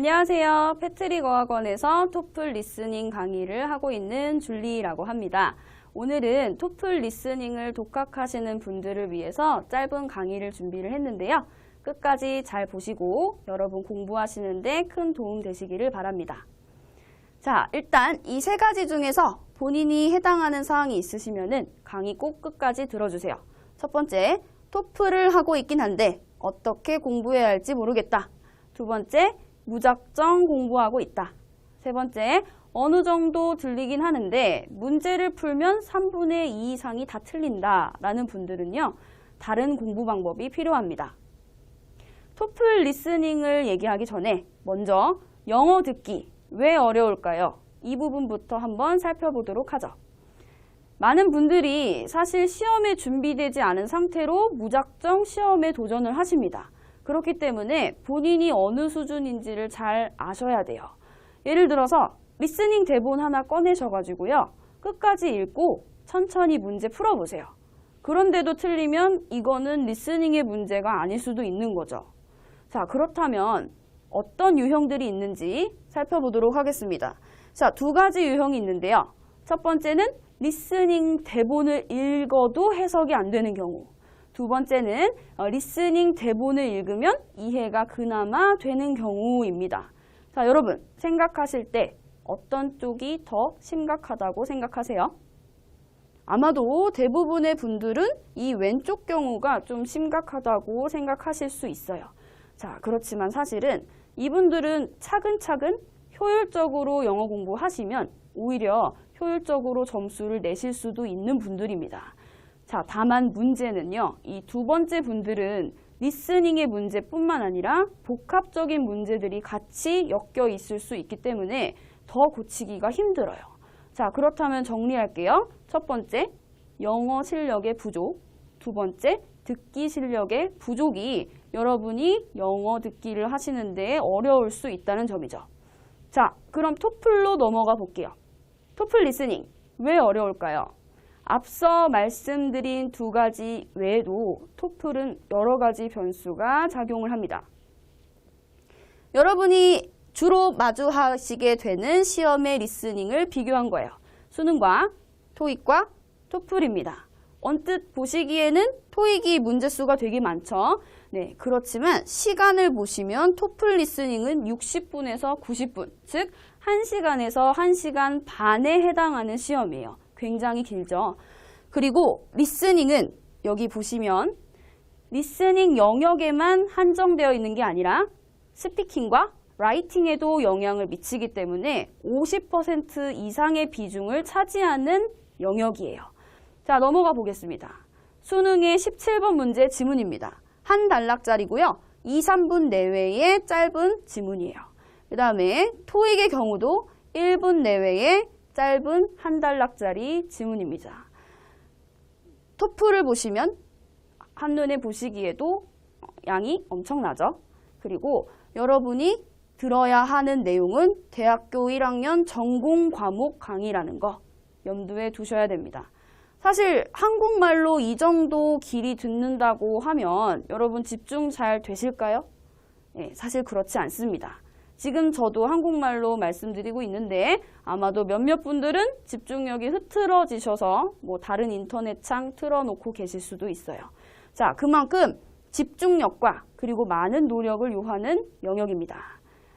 안녕하세요. 패트릭 어학원에서 토플 리스닝 강의를 하고 있는 줄리라고 합니다. 오늘은 토플 리스닝을 독학하시는 분들을 위해서 짧은 강의를 준비를 했는데요. 끝까지 잘 보시고 여러분 공부하시는데 큰 도움 되시기를 바랍니다. 자, 일단 이 세 가지 중에서 본인이 해당하는 사항이 있으시면은 강의 꼭 끝까지 들어주세요. 첫 번째, 토플을 하고 있긴 한데 어떻게 공부해야 할지 모르겠다. 두 번째, 무작정 공부하고 있다. 세 번째, 어느 정도 들리긴 하는데 문제를 풀면 3분의 2 이상이 다 틀린다 라는 분들은요. 다른 공부 방법이 필요합니다. 토플 리스닝을 얘기하기 전에 먼저 영어 듣기 왜 어려울까요? 이 부분부터 한번 살펴보도록 하죠. 많은 분들이 사실 시험에 준비되지 않은 상태로 무작정 시험에 도전을 하십니다. 그렇기 때문에 본인이 어느 수준인지를 잘 아셔야 돼요. 예를 들어서 리스닝 대본 하나 꺼내셔가지고요. 끝까지 읽고 천천히 문제 풀어보세요. 그런데도 틀리면 이거는 리스닝의 문제가 아닐 수도 있는 거죠. 자, 그렇다면 어떤 유형들이 있는지 살펴보도록 하겠습니다. 자, 두 가지 유형이 있는데요. 첫 번째는 리스닝 대본을 읽어도 해석이 안 되는 경우. 두 번째는 어, 리스닝 대본을 읽으면 이해가 그나마 되는 경우입니다. 자, 여러분 생각하실 때 어떤 쪽이 더 심각하다고 생각하세요? 아마도 대부분의 분들은 이 왼쪽 경우가 좀 심각하다고 생각하실 수 있어요. 자, 그렇지만 사실은 이분들은 차근차근 효율적으로 영어 공부하시면 오히려 효율적으로 점수를 내실 수도 있는 분들입니다. 자, 다만 문제는요. 이 두 번째 분들은 리스닝의 문제뿐만 아니라 복합적인 문제들이 같이 엮여 있을 수 있기 때문에 더 고치기가 힘들어요. 자, 그렇다면 정리할게요. 첫 번째, 영어 실력의 부족. 두 번째, 듣기 실력의 부족이 여러분이 영어 듣기를 하시는데 어려울 수 있다는 점이죠. 자, 그럼 토플로 넘어가 볼게요. 토플 리스닝. 왜 어려울까요? 앞서 말씀드린 두 가지 외에도 토플은 여러 가지 변수가 작용을 합니다. 여러분이 주로 마주하시게 되는 시험의 리스닝을 비교한 거예요. 수능과 토익과 토플입니다. 언뜻 보시기에는 토익이 문제수가 되게 많죠. 네, 그렇지만 시간을 보시면 토플 리스닝은 60분에서 90분, 즉 1시간에서 1시간 반에 해당하는 시험이에요. 굉장히 길죠. 그리고 리스닝은 여기 보시면 리스닝 영역에만 한정되어 있는 게 아니라 스피킹과 라이팅에도 영향을 미치기 때문에 50% 이상의 비중을 차지하는 영역이에요. 자, 넘어가 보겠습니다. 수능의 17번 문제 지문입니다. 한 단락짜리고요. 2, 3분 내외의 짧은 지문이에요. 그 다음에 토익의 경우도 1분 내외의 짧은 한 단락짜리 지문입니다. 토플을 보시면 한눈에 보시기에도 양이 엄청나죠. 그리고 여러분이 들어야 하는 내용은 대학교 1학년 전공 과목 강의라는 거 염두에 두셔야 됩니다. 사실 한국말로 이 정도 길이 듣는다고 하면 여러분 집중 잘 되실까요? 네, 사실 그렇지 않습니다. 지금 저도 한국말로 말씀드리고 있는데 아마도 몇몇 분들은 집중력이 흐트러지셔서 뭐 다른 인터넷 창 틀어놓고 계실 수도 있어요. 자, 그만큼 집중력과 그리고 많은 노력을 요하는 영역입니다.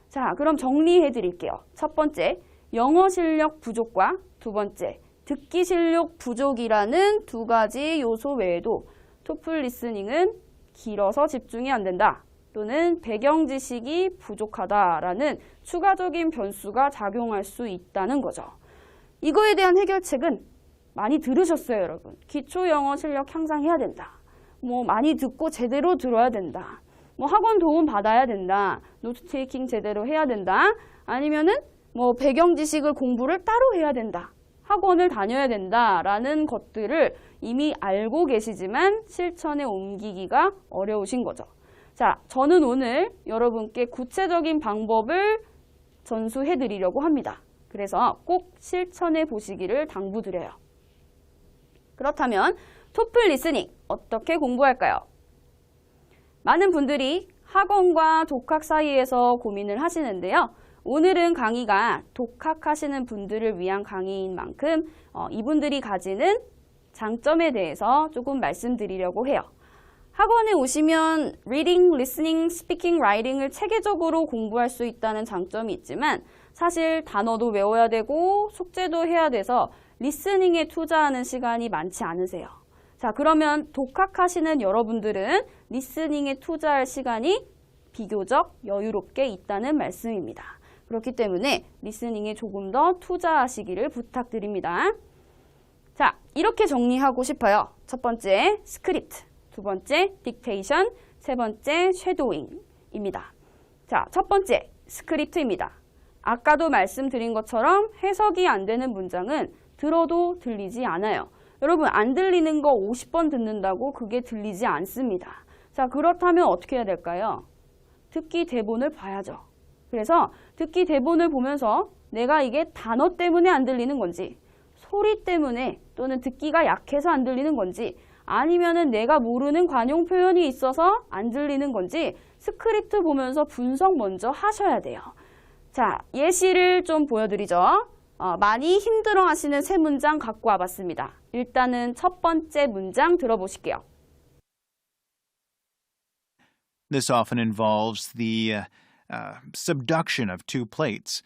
자, 그럼 정리해 드릴게요. 첫 번째, 영어 실력 부족과 두 번째, 듣기 실력 부족이라는 두 가지 요소 외에도 토플 리스닝은 길어서 집중이 안 된다. 또는 배경 지식이 부족하다라는 추가적인 변수가 작용할 수 있다는 거죠. 이거에 대한 해결책은 많이 들으셨어요, 여러분. 기초 영어 실력 향상해야 된다. 뭐 많이 듣고 제대로 들어야 된다. 뭐 학원 도움 받아야 된다. 노트 테이킹 제대로 해야 된다. 아니면은 뭐 배경 지식을 공부를 따로 해야 된다. 학원을 다녀야 된다라는 것들을 이미 알고 계시지만 실천에 옮기기가 어려우신 거죠. 자, 저는 오늘 여러분께 구체적인 방법을 전수해 드리려고 합니다. 그래서 꼭 실천해 보시기를 당부드려요. 그렇다면 토플 리스닝 어떻게 공부할까요? 많은 분들이 학원과 독학 사이에서 고민을 하시는데요. 오늘은 강의가 독학하시는 분들을 위한 강의인 만큼 어, 이분들이 가지는 장점에 대해서 조금 말씀드리려고 해요. 학원에 오시면 reading, listening, speaking, writing을 체계적으로 공부할 수 있다는 장점이 있지만 사실 단어도 외워야 되고 숙제도 해야 돼서 리스닝에 투자하는 시간이 많지 않으세요. 자, 그러면 독학하시는 여러분들은 리스닝에 투자할 시간이 비교적 여유롭게 있다는 말씀입니다. 그렇기 때문에 리스닝에 조금 더 투자하시기를 부탁드립니다. 자, 이렇게 정리하고 싶어요. 첫 번째, 스크립트. 두 번째, 딕테이션. 세 번째, 쉐도잉입니다. 자, 첫 번째, 스크립트입니다. 아까도 말씀드린 것처럼 해석이 안 되는 문장은 들어도 들리지 않아요. 여러분, 안 들리는 거 50번 듣는다고 그게 들리지 않습니다. 자, 그렇다면 어떻게 해야 될까요? 듣기 대본을 봐야죠. 그래서 듣기 대본을 보면서 내가 이게 단어 때문에 안 들리는 건지, 소리 때문에 또는 듣기가 약해서 안 들리는 건지, 아니면은 내가 모르는 관용 표현이 있어서 안 들리는 건지 스크립트 보면서 분석 먼저 하셔야 돼요. 자, 예시를 좀 보여드리죠. 어, 많이 힘들어 하시는 세 문장 갖고 와봤습니다. 일단은 첫 번째 문장 들어보실게요. This often involves the uh, uh, subduction of two plates.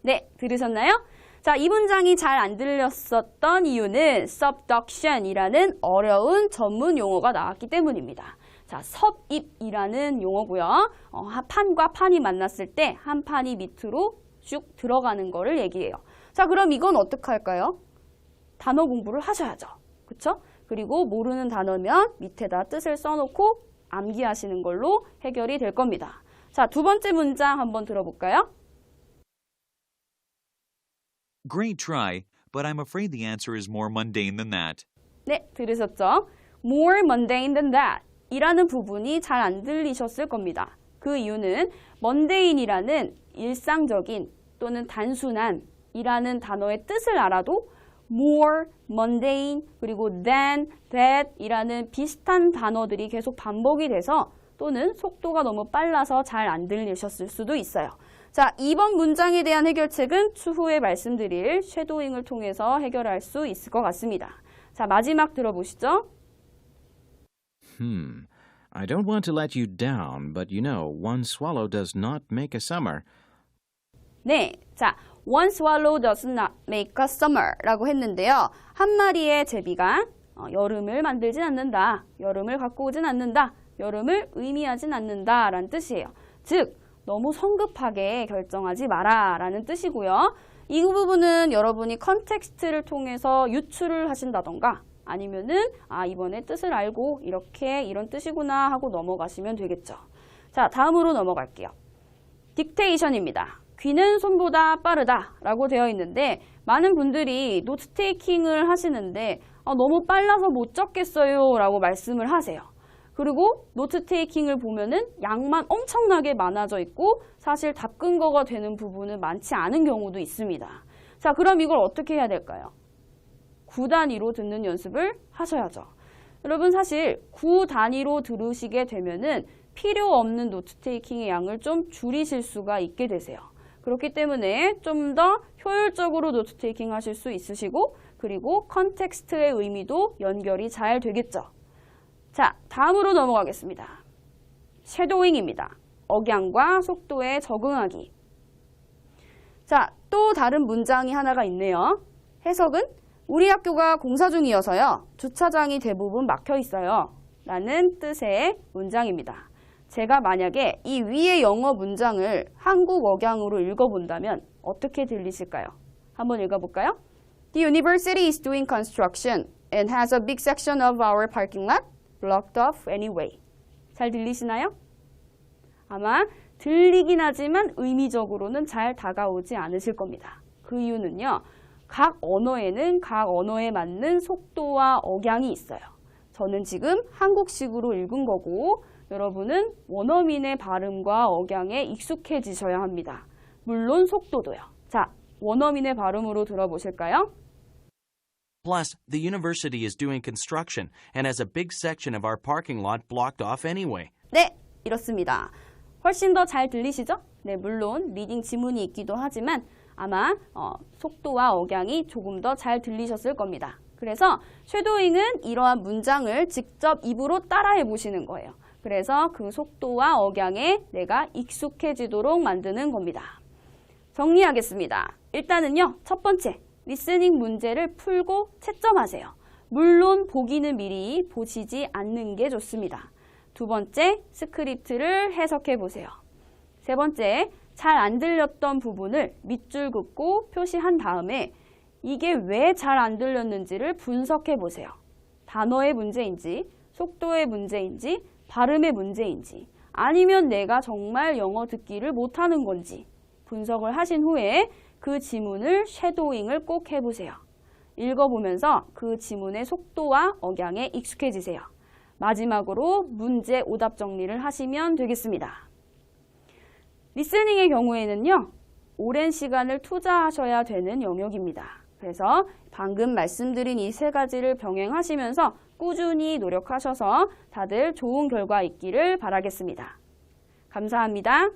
네, 들으셨나요? 자, 이 문장이 잘 안 들렸었던 이유는 subduction이라는 어려운 전문 용어가 나왔기 때문입니다. 자, 섭입이라는 용어고요. 어, 판과 판이 만났을 때 한 판이 밑으로 쭉 들어가는 거를 얘기해요. 자, 그럼 이건 어떻게 할까요? 단어 공부를 하셔야죠. 그쵸? 그리고 모르는 단어면 밑에다 뜻을 써놓고 암기하시는 걸로 해결이 될 겁니다. 자, 두 번째 문장 한번 들어볼까요? Great try, but I'm afraid the answer is more mundane than that. 네, 들으셨죠? More mundane than that 이라는 부분이 잘 안 들리셨을 겁니다. 그 이유는 mundane이라는 일상적인 또는 단순한 이라는 단어의 뜻을 알아도 more, mundane, 그리고 than, that 이라는 비슷한 단어들이 계속 반복이 돼서 또는 속도가 너무 빨라서 잘 안 들리셨을 수도 있어요. 자, 2번 문장에 대한 해결책은 추후에 말씀드릴 쉐도잉을 통해서 해결할 수 있을 것 같습니다. 자, 마지막 들어보시죠. Hmm. I don't want to let you down, but you know, one swallow does not make a summer. 네, 자, one swallow does not make a summer라고 했는데요. 한 마리의 제비가 어, 여름을 만들진 않는다, 여름을 갖고 오진 않는다, 여름을 의미하진 않는다라는 뜻이에요. 즉, 너무 성급하게 결정하지 마라라는 뜻이고요. 이 부분은 여러분이 컨텍스트를 통해서 유추를 하신다던가 아니면은 아 이번에 뜻을 알고 이렇게 이런 뜻이구나 하고 넘어가시면 되겠죠. 자, 다음으로 넘어갈게요. 딕테이션입니다. 귀는 손보다 빠르다 라고 되어 있는데 많은 분들이 노트 테이킹을 하시는데 아, 너무 빨라서 못 적겠어요 라고 말씀을 하세요. 그리고 노트 테이킹을 보면은 양만 엄청나게 많아져 있고 사실 답 근거가 되는 부분은 많지 않은 경우도 있습니다. 자, 그럼 이걸 어떻게 해야 될까요? 9단위로 듣는 연습을 하셔야죠. 여러분 사실 9단위로 들으시게 되면은 필요 없는 노트 테이킹의 양을 좀 줄이실 수가 있게 되세요. 그렇기 때문에 좀 더 효율적으로 노트 테이킹 하실 수 있으시고 그리고 컨텍스트의 의미도 연결이 잘 되겠죠. 자, 다음으로 넘어가겠습니다. 쉐도잉입니다. 억양과 속도에 적응하기. 자, 또 다른 문장이 하나가 있네요. 해석은 우리 학교가 공사 중이어서요. 주차장이 대부분 막혀 있어요. 라는 뜻의 문장입니다. 제가 만약에 이 위의 영어 문장을 한국 억양으로 읽어본다면 어떻게 들리실까요? 한번 읽어볼까요? The university is doing construction and has a big section of our parking lot blocked off anyway. 잘 들리시나요? 아마 들리긴 하지만 의미적으로는 잘 다가오지 않으실 겁니다. 그 이유는요. 각 언어에는 각 언어에 맞는 속도와 억양이 있어요. 저는 지금 한국식으로 읽은 거고 여러분은 원어민의 발음과 억양에 익숙해지셔야 합니다. 물론 속도도요. 자, 원어민의 발음으로 들어보실까요? Plus, the university is doing construction and has a big section of our parking lot blocked off anyway. 네, 이렇습니다. 훨씬 더 잘 들리시죠? 네, 물론 리딩 지문이 있기도 하지만 아마 어, 속도와 억양이 조금 더 잘 들리셨을 겁니다. 그래서 쉐도잉은 이러한 문장을 직접 입으로 따라해 보시는 거예요. 그래서 그 속도와 억양에 내가 익숙해지도록 만드는 겁니다. 정리하겠습니다. 일단은요, 첫 번째, 리스닝 문제를 풀고 채점하세요. 물론 보기는 미리 보시지 않는 게 좋습니다. 두 번째, 스크립트를 해석해 보세요. 세 번째, 잘 안 들렸던 부분을 밑줄 긋고 표시한 다음에 이게 왜 잘 안 들렸는지를 분석해 보세요. 단어의 문제인지, 속도의 문제인지, 발음의 문제인지, 아니면 내가 정말 영어 듣기를 못하는 건지 분석을 하신 후에 그 지문을 쉐도잉을 꼭 해보세요. 읽어보면서 그 지문의 속도와 억양에 익숙해지세요. 마지막으로 문제 오답 정리를 하시면 되겠습니다. 리스닝의 경우에는요, 오랜 시간을 투자하셔야 되는 영역입니다. 그래서 방금 말씀드린 이 세 가지를 병행하시면서 꾸준히 노력하셔서 다들 좋은 결과 있기를 바라겠습니다. 감사합니다.